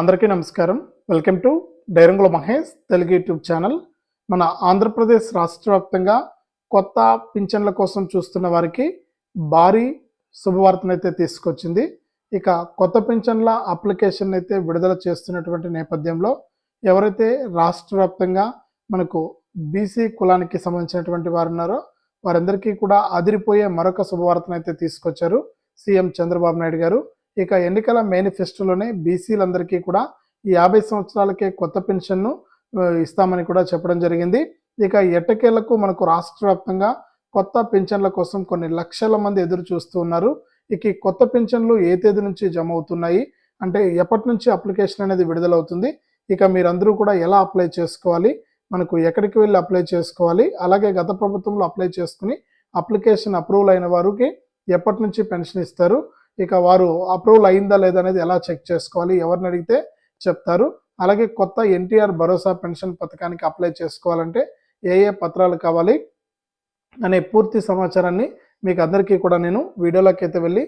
అందరికీ నమస్కారం. Welcome to డైరంగుల Mahesh Telugu YouTube channel. మన ఆంధ్రప్రదేశ్ రాష్ట్ర వ్యాప్తంగా కొత్త పింఛన్ల కోసం చూస్తున్న వారికి భారీ శుభవార్తనైతే తీసుకొచ్చింది. ఇక కొత్త పింఛన్ల అప్లికేషన్ అయితే విడుదల చేస్తున్నటువంటి నేపథ్యంలో ఎవరైతే రాష్ట్ర వ్యాప్తంగా మనకు బీసీ కులానికి సంబంధించినటువంటి వారు ఉన్నారో వారందరికీ కూడా అదిరిపోయే మరొక శుభవార్తనైతే తీసుకొచ్చారు సీఎం చంద్రబాబు నాయుడు గారు. ఇక ఎన్నికల మేనిఫెస్టోలోనే బీసీలందరికీ కూడా ఈ యాభై సంవత్సరాలకే కొత్త పెన్షన్ను ఇస్తామని కూడా చెప్పడం జరిగింది. ఇక ఎట్టకేలకు మనకు రాష్ట్ర వ్యాప్తంగా కొత్త పెన్షన్ల కోసం కొన్ని లక్షల మంది ఎదురు చూస్తూ ఉన్నారు. ఇక ఈ కొత్త పెన్షన్లు ఏ తేదీ నుంచి జమ అవుతున్నాయి? అంటే ఎప్పటి నుంచి అప్లికేషన్ అనేది విడుదలవుతుంది? ఇక మీరందరూ కూడా ఎలా అప్లై చేసుకోవాలి? మనకు ఎక్కడికి వెళ్ళి అప్లై చేసుకోవాలి? అలాగే గత ప్రభుత్వంలో అప్లై చేసుకుని అప్లికేషన్ అప్రూవల్ అయిన వారికి ఎప్పటి నుంచి పెన్షన్ ఇస్తారు? ఇక వారు అప్రూవల్ అయిందా లేదా అనేది ఎలా చెక్ చేసుకోవాలి? ఎవరిని అడిగితే చెప్తారు. అలాగే కొత్త ఎన్టీఆర్ భరోసా పెన్షన్ పథకానికి అప్లై చేసుకోవాలంటే ఏ ఏ పత్రాలు కావాలి అనే పూర్తి సమాచారాన్ని మీకు అందరికీ కూడా నేను వీడియోలోకి అయితే వెళ్ళి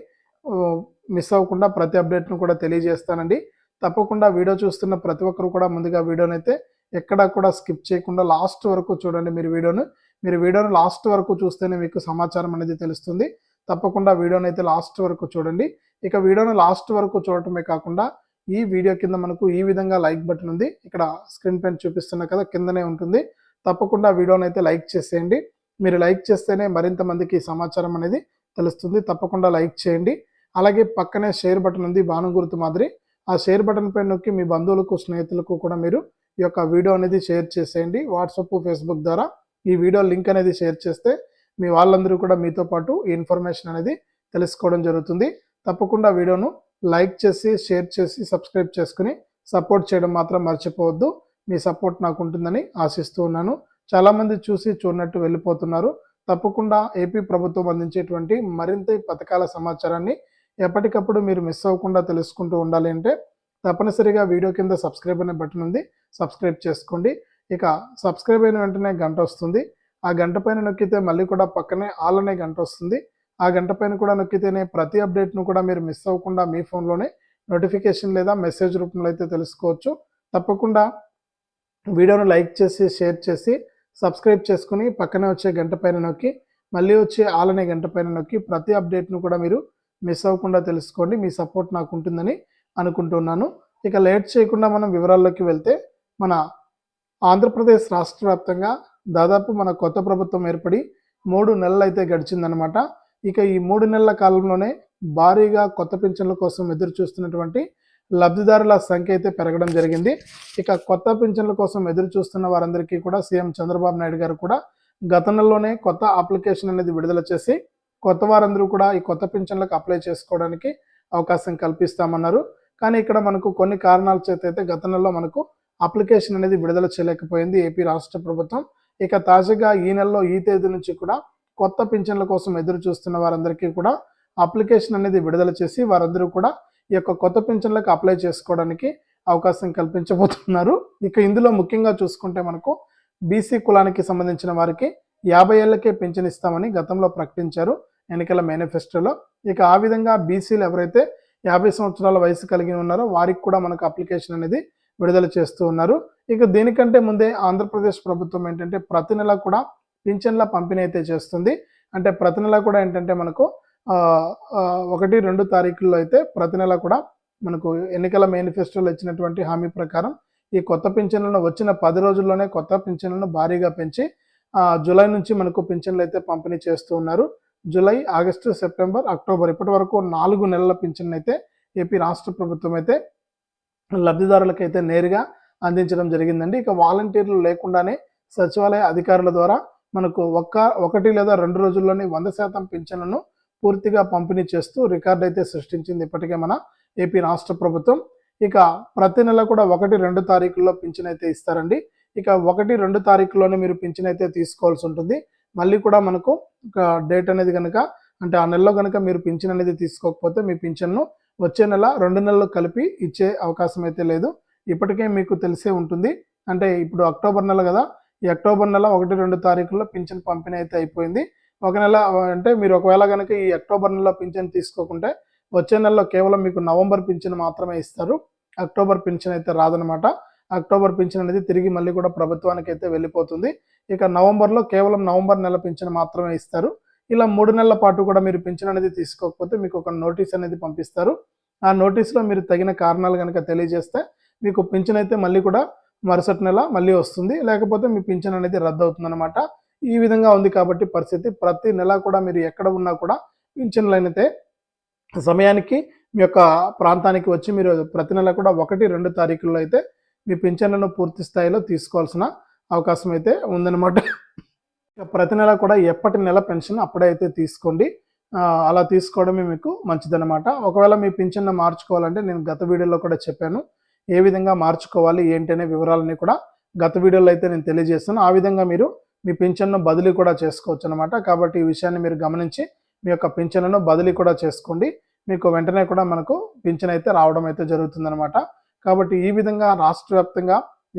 మిస్ అవ్వకుండా ప్రతి అప్డేట్ను కూడా తెలియజేస్తానండి. తప్పకుండా వీడియో చూస్తున్న ప్రతి ఒక్కరు కూడా ముందుగా వీడియోని అయితే ఎక్కడా కూడా స్కిప్ చేయకుండా లాస్ట్ వరకు చూడండి మీరు వీడియోను. మీరు వీడియోను లాస్ట్ వరకు చూస్తేనే మీకు సమాచారం అనేది తెలుస్తుంది. తప్పకుండా వీడియోని అయితే లాస్ట్ వరకు చూడండి. ఇక వీడియోను లాస్ట్ వరకు చూడటమే కాకుండా ఈ వీడియో కింద మనకు ఈ విధంగా లైక్ బటన్ ఉంది. ఇక్కడ స్క్రీన్ పైన చూపిస్తున్నా కదా కిందనే ఉంటుంది. తప్పకుండా వీడియోని అయితే లైక్ చేసేయండి. మీరు లైక్ చేస్తేనే మరింత మందికి సమాచారం అనేది తెలుస్తుంది. తప్పకుండా లైక్ చేయండి. అలాగే పక్కనే షేర్ బటన్ ఉంది బాణం గుర్తు మాదిరి. ఆ షేర్ బటన్ పైన నొక్కి మీ బంధువులకు స్నేహితులకు కూడా మీరు ఈ యొక్క వీడియో అనేది షేర్ చేసేయండి. వాట్సాప్ ఫేస్బుక్ ద్వారా ఈ వీడియో లింక్ అనేది షేర్ చేస్తే మీ వాళ్ళందరూ కూడా మీతో పాటు ఈ ఇన్ఫర్మేషన్ అనేది తెలుసుకోవడం జరుగుతుంది. తప్పకుండా వీడియోను లైక్ చేసి షేర్ చేసి సబ్స్క్రైబ్ చేసుకుని సపోర్ట్ చేయడం మాత్రం మర్చిపోవద్దు. మీ సపోర్ట్ నాకు ఉంటుందని ఆశిస్తూ ఉన్నాను. చాలామంది చూసి చూడనట్టు వెళ్ళిపోతున్నారు. తప్పకుండా ఏపీ ప్రభుత్వం అందించేటువంటి మరింత పథకాల సమాచారాన్ని ఎప్పటికప్పుడు మీరు మిస్ అవ్వకుండా తెలుసుకుంటూ ఉండాలి అంటే తప్పనిసరిగా వీడియో కింద సబ్స్క్రైబ్ అనే బటన్ ఉంది. సబ్స్క్రైబ్ చేసుకోండి. ఇక సబ్స్క్రైబ్ అయిన వెంటనే గంట వస్తుంది. ఆ గంట పైన నొక్కితే మళ్ళీ కూడా పక్కనే ఆల్ అనే గంట వస్తుంది. ఆ గంట పైన కూడా నొక్కితేనే ప్రతి అప్డేట్ను కూడా మీరు మిస్ అవ్వకుండా మీ ఫోన్లోనే నోటిఫికేషన్ లేదా మెసేజ్ రూపంలో అయితే తెలుసుకోవచ్చు. తప్పకుండా వీడియోను లైక్ చేసి షేర్ చేసి సబ్స్క్రైబ్ చేసుకుని పక్కనే వచ్చే గంట పైన నొక్కి మళ్ళీ వచ్చే ఆల్ అనే గంట పైన నొక్కి ప్రతి అప్డేట్ను కూడా మీరు మిస్ అవ్వకుండా తెలుసుకోండి. మీ సపోర్ట్ నాకు ఉంటుందని అనుకుంటున్నాను. ఇక లేట్ చేయకుండా మనం వివరాల్లోకి వెళ్తే మన ఆంధ్రప్రదేశ్ రాష్ట్ర వ్యాప్తంగా దాదాపు మన కొత్త ప్రభుత్వం ఏర్పడి మూడు నెలలు అయితే గడిచిందనమాట ఇక ఈ మూడు నెలల కాలంలోనే భారీగా కొత్త పింఛన్ల కోసం ఎదురు చూస్తున్నటువంటి లబ్ధిదారుల సంఖ్య అయితే పెరగడం జరిగింది. ఇక కొత్త పింఛన్ల కోసం ఎదురు చూస్తున్న వారందరికీ కూడా సీఎం చంద్రబాబు నాయుడు గారు కూడా గత నెలలోనే కొత్త అప్లికేషన్ అనేది విడుదల చేసి కొత్త వారందరూ కూడా ఈ కొత్త పింఛన్లకు అప్లై చేసుకోవడానికి అవకాశం కల్పిస్తామన్నారు. కానీ ఇక్కడ మనకు కొన్ని కారణాల చేత అయితే గత నెలలో మనకు అప్లికేషన్ అనేది విడుదల చేయలేకపోయింది ఏపీ రాష్ట్ర ప్రభుత్వం. ఇక తాజాగా ఈ నెలలో ఈ తేదీ నుంచి కూడా కొత్త పింఛన్ల కోసం ఎదురు చూస్తున్న వారందరికీ కూడా అప్లికేషన్ అనేది విడుదల చేసి వారందరూ కూడా ఈ యొక్క కొత్త పింఛన్లకు అప్లై చేసుకోవడానికి అవకాశం కల్పించబోతున్నారు. ఇక ఇందులో ముఖ్యంగా చూసుకుంటే మనకు బీసీ కులానికి సంబంధించిన వారికి యాభై ఏళ్ళకే పింఛన్ ఇస్తామని గతంలో ప్రకటించారు ఎన్నికల మేనిఫెస్టోలో. ఇక ఆ విధంగా బీసీలు ఎవరైతే యాభై సంవత్సరాల వయసు కలిగి ఉన్నారో వారికి కూడా మనకు అప్లికేషన్ అనేది విడుదల చేస్తూ ఉన్నారు. ఇక దీనికంటే ముందే ఆంధ్రప్రదేశ్ ప్రభుత్వం ఏంటంటే ప్రతి నెల కూడా పింఛన్ల పంపిణీ అయితే చేస్తుంది. అంటే ప్రతి నెల కూడా ఏంటంటే మనకు ఒకటి రెండు తారీఖుల్లో అయితే ప్రతి నెల కూడా మనకు ఎన్నికల మేనిఫెస్టోలో ఇచ్చినటువంటి హామీ ప్రకారం ఈ కొత్త పింఛన్లను వచ్చిన పది రోజుల్లోనే కొత్త పింఛన్లను భారీగా పెంచి జూలై నుంచి మనకు పింఛన్లు అయితే పంపిణీ చేస్తూ ఉన్నారు. జూలై ఆగస్టు సెప్టెంబర్ అక్టోబర్ ఇప్పటి వరకు నాలుగు నెలల పింఛన్ అయితే ఏపీ రాష్ట్ర ప్రభుత్వం అయితే లబ్ధిదారులకైతే నేరుగా అందించడం జరిగిందండి. ఇక వాలంటీర్లు లేకుండానే సచివాలయ అధికారుల ద్వారా మనకు ఒక్క ఒకటి లేదా రెండు రోజుల్లోనే వంద శాతం పింఛన్లను పూర్తిగా పంపిణీ చేస్తూ రికార్డు అయితే సృష్టించింది ఇప్పటికే మన ఏపీ రాష్ట్ర ప్రభుత్వం. ఇక ప్రతి నెల కూడా ఒకటి రెండు తారీఖుల్లో పింఛన్ అయితే ఇస్తారండి. ఇక ఒకటి రెండు తారీఖుల్లోనే మీరు పింఛన్ అయితే తీసుకోవాల్సి ఉంటుంది. మళ్ళీ కూడా మనకు ఒక డేట్ అనేది కనుక అంటే ఆ నెలలో కనుక మీరు పింఛన్ అనేది తీసుకోకపోతే మీ పింఛన్ను వచ్చే నెల రెండు నెలలు కలిపి ఇచ్చే అవకాశం అయితే లేదు. ఇప్పటికే మీకు తెలిసే ఉంటుంది. అంటే ఇప్పుడు అక్టోబర్ నెల కదా. ఈ అక్టోబర్ నెల ఒకటి రెండు తారీఖుల్లో పింఛన్ పంపిణీ అయితే అయిపోయింది. ఒక నెల అంటే మీరు ఒకవేళ కనుక ఈ అక్టోబర్ నెలలో పింఛన్ తీసుకోకుంటే వచ్చే నెలలో కేవలం మీకు నవంబర్ పింఛన్ మాత్రమే ఇస్తారు. అక్టోబర్ పింఛన్ అయితే రాదనమాట అక్టోబర్ పింఛన్ అనేది తిరిగి మళ్ళీ కూడా ప్రభుత్వానికి అయితే వెళ్ళిపోతుంది. ఇక నవంబర్లో కేవలం నవంబర్ నెల పింఛన్ మాత్రమే ఇస్తారు. ఇలా మూడు నెలల పాటు కూడా మీరు పింఛన్ అనేది తీసుకోకపోతే మీకు ఒక నోటీస్ అనేది పంపిస్తారు. ఆ నోటీస్లో మీరు తగిన కారణాలు కనుక తెలియజేస్తే మీకు పింఛన్ అయితే మళ్ళీ కూడా మరుసటి నెల మళ్ళీ వస్తుంది. లేకపోతే మీ పింఛన్ అనేది రద్దు అవుతుందన్నమాట ఈ విధంగా ఉంది కాబట్టి పరిస్థితి. ప్రతి నెల కూడా మీరు ఎక్కడ ఉన్నా కూడా పింఛన్లు అయితే సమయానికి మీ యొక్క ప్రాంతానికి వచ్చి మీరు ప్రతి నెల కూడా ఒకటి రెండు తారీఖుల్లో అయితే మీ పింఛన్లను పూర్తి స్థాయిలో తీసుకోవాల్సిన అవకాశం అయితే ఉందన్నమాట. ప్రతి నెల కూడా ఎప్పటి నెల పెన్షన్ అప్పుడే అయితే తీసుకోండి. అలా తీసుకోవడమే మీకు మంచిదన్నమాట. ఒకవేళ మీ పింఛన్ను మార్చుకోవాలంటే నేను గత వీడియోలో కూడా చెప్పాను. ఏ విధంగా మార్చుకోవాలి ఏంటి అనే వివరాలని కూడా గత వీడియోలో అయితే నేను తెలియజేస్తాను. ఆ విధంగా మీరు మీ పింఛన్ను బదిలీ కూడా చేసుకోవచ్చు అనమాట కాబట్టి ఈ విషయాన్ని మీరు గమనించి మీ యొక్క పింఛన్ను బదిలీ కూడా చేసుకోండి. మీకు వెంటనే కూడా మనకు పింఛన్ అయితే రావడం అయితే జరుగుతుందనమాట కాబట్టి ఈ విధంగా రాష్ట్ర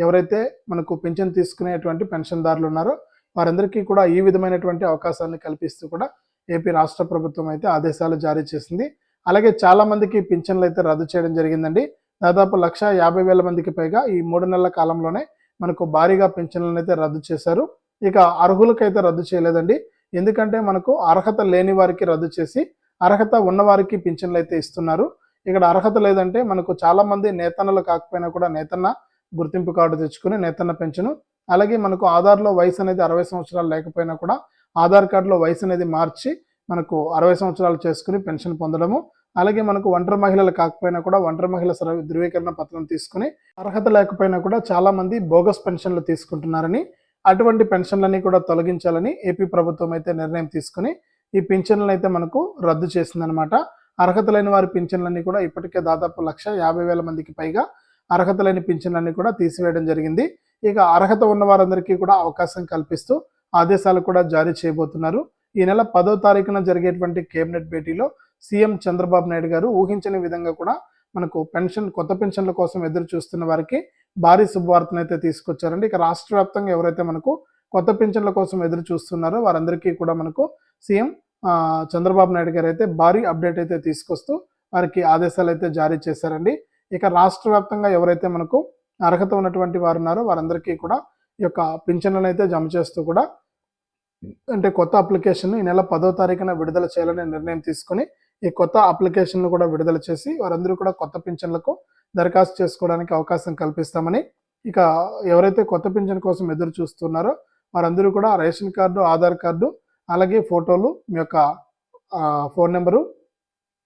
ఎవరైతే మనకు పింఛన్ తీసుకునేటువంటి పెన్షన్దారులు ఉన్నారో వారందరికీ కూడా ఈ విధమైనటువంటి అవకాశాన్ని కల్పిస్తూ కూడా ఏపీ రాష్ట్ర ప్రభుత్వం అయితే ఆదేశాలు జారీ చేసింది. అలాగే చాలా మందికి పింఛన్లు అయితే రద్దు చేయడం జరిగిందండి. దాదాపు లక్ష యాభై వేల మందికి పైగా ఈ మూడు నెలల కాలంలోనే మనకు భారీగా పింఛన్లను అయితే రద్దు చేశారు. ఇక అర్హులకైతే రద్దు చేయలేదండి. ఎందుకంటే మనకు అర్హత లేని వారికి రద్దు చేసి అర్హత ఉన్నవారికి పింఛన్లు అయితే ఇస్తున్నారు. ఇక్కడ అర్హత లేదంటే మనకు చాలా మంది నేతన్నలు కాకపోయినా కూడా నేతన్న గుర్తింపు కార్డు తెచ్చుకుని నేతన్న పెన్షను అలాగే మనకు ఆధార్లో వయసు అనేది అరవై సంవత్సరాలు లేకపోయినా కూడా ఆధార్ కార్డులో వయసు అనేది మార్చి మనకు అరవై సంవత్సరాలు చేసుకుని పెన్షన్ పొందడము. అలాగే మనకు ఒంటరి మహిళలు కాకపోయినా కూడా ఒంటరి మహిళ సర్వ- ధృవీకరణ పత్రం తీసుకుని అర్హత లేకపోయినా కూడా చాలా మంది బోగస్ పెన్షన్లు తీసుకుంటున్నారని అటువంటి పెన్షన్లన్నీ కూడా తొలగించాలని ఏపీ ప్రభుత్వం అయితే నిర్ణయం తీసుకుని ఈ పింఛన్లను అయితే మనకు రద్దు చేసిందనమాట అర్హత లేని వారి పింఛన్లన్నీ కూడా ఇప్పటికే దాదాపు లక్ష యాభై వేల మందికి పైగా అర్హత లేని పింఛన్లన్నీ కూడా తీసివేయడం జరిగింది. ఇక అర్హత ఉన్న వారందరికీ కూడా అవకాశం కల్పిస్తూ ఆదేశాలు కూడా జారీ చేయబోతున్నారు. ఈ నెల పదో తారీఖున జరిగేటువంటి కేబినెట్ భేటీలో సీఎం చంద్రబాబు నాయుడు గారు ఊహించని విధంగా కూడా మనకు పెన్షన్ కొత్త పెన్షన్ల కోసం ఎదురు చూస్తున్న వారికి భారీ శుభవార్తను అయితే తీసుకొచ్చారండి. ఇక రాష్ట్ర వ్యాప్తంగా ఎవరైతే మనకు కొత్త పెన్షన్ల కోసం ఎదురు చూస్తున్నారో వారందరికీ కూడా మనకు సీఎం చంద్రబాబు నాయుడు గారు అయితే భారీ అప్డేట్ అయితే తీసుకొస్తూ వారికి ఆదేశాలు అయితే జారీ చేశారండి. ఇక రాష్ట్ర వ్యాప్తంగా ఎవరైతే మనకు అర్హత ఉన్నటువంటి వారు ఉన్నారో వారందరికీ కూడా ఈ యొక్క పింఛన్లను అయితే జమ చేస్తూ కూడా అంటే కొత్త అప్లికేషన్ ఈ నెల పదో తారీఖున విడుదల చేయాలని నిర్ణయం తీసుకొని ఈ కొత్త అప్లికేషన్ను కూడా విడుదల చేసి వారందరూ కూడా కొత్త పింఛన్లకు దరఖాస్తు చేసుకోవడానికి అవకాశం కల్పిస్తామని ఇక ఎవరైతే కొత్త పింఛన్ కోసం ఎదురు చూస్తున్నారో వారందరూ కూడా రేషన్ కార్డు ఆధార్ కార్డు అలాగే ఫోటోలు మీ యొక్క ఫోన్ నెంబరు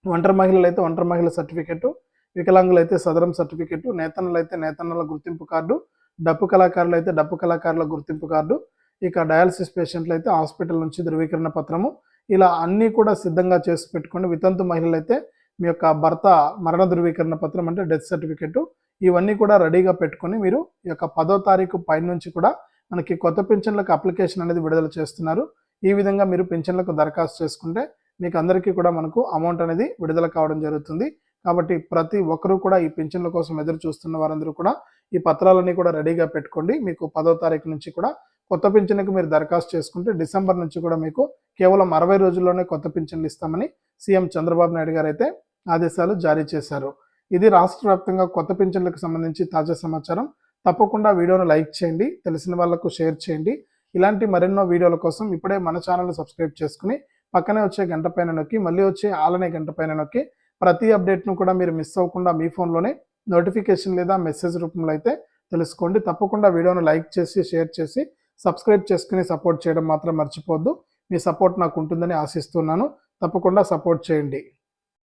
ఒంటరి మహిళలు అయితే ఒంటరి మహిళ సర్టిఫికెట్ వికలాంగులు అయితే సదరం సర్టిఫికెట్ నేతన్నలు అయితే నేతన్నల గుర్తింపు కార్డు డప్పు కళాకారులు అయితే డప్పు కళాకారుల గుర్తింపు కార్డు ఇక డయాలసిస్ పేషెంట్లు అయితే హాస్పిటల్ నుంచి ధృవీకరణ పత్రము. ఇలా అన్నీ కూడా సిద్ధంగా చేసి పెట్టుకోండి. వితంతు మహిళలు అయితే మీ యొక్క భర్త మరణ ధృవీకరణ పత్రం అంటే డెత్ సర్టిఫికెట్ ఇవన్నీ కూడా రెడీగా పెట్టుకొని మీరు ఈ యొక్క పదో తారీఖు పైన నుంచి కూడా మనకి కొత్త పింఛన్లకు అప్లికేషన్ అనేది విడుదల చేస్తున్నారు. ఈ విధంగా మీరు పింఛన్లకు దరఖాస్తు చేసుకుంటే మీకు అందరికీ కూడా మనకు అమౌంట్ అనేది విడుదల కావడం జరుగుతుంది. కాబట్టి ప్రతి ఒక్కరూ కూడా ఈ పింఛన్ల కోసం ఎదురు చూస్తున్న వారందరూ కూడా ఈ పత్రాలన్నీ కూడా రెడీగా పెట్టుకోండి. మీకు పదో తారీఖు నుంచి కూడా కొత్త పింఛన్కి మీరు దరఖాస్తు చేసుకుంటే డిసెంబర్ నుంచి కూడా మీకు కేవలం అరవై రోజుల్లోనే కొత్త పింఛన్లు ఇస్తామని సీఎం చంద్రబాబు నాయుడు గారు అయితే ఆదేశాలు జారీ చేశారు. ఇది రాష్ట్ర వ్యాప్తంగా కొత్త పింఛన్లకు సంబంధించి తాజా సమాచారం. తప్పకుండా వీడియోను లైక్ చేయండి తెలిసిన వాళ్ళకు షేర్ చేయండి. ఇలాంటి మరెన్నో వీడియోల కోసం ఇప్పుడే మన ఛానల్ సబ్స్క్రైబ్ చేసుకుని పక్కనే వచ్చే గంట పైన నొక్కి మళ్ళీ వచ్చే ఆలనే గంట పైన నొక్కి ప్రతి అప్డేట్ను కూడా మీరు మిస్ అవ్వకుండా మీ ఫోన్లోనే నోటిఫికేషన్ లేదా మెసేజ్ రూపంలో అయితే తెలుసుకోండి. తప్పకుండా వీడియోను లైక్ చేసి షేర్ చేసి సబ్స్క్రైబ్ చేసుకుని సపోర్ట్ చేయడం మాత్రం మర్చిపోవద్దు. మీ సపోర్ట్ నాకు ఉంటుందని ఆశిస్తున్నాను. తప్పకుండా సపోర్ట్ చేయండి.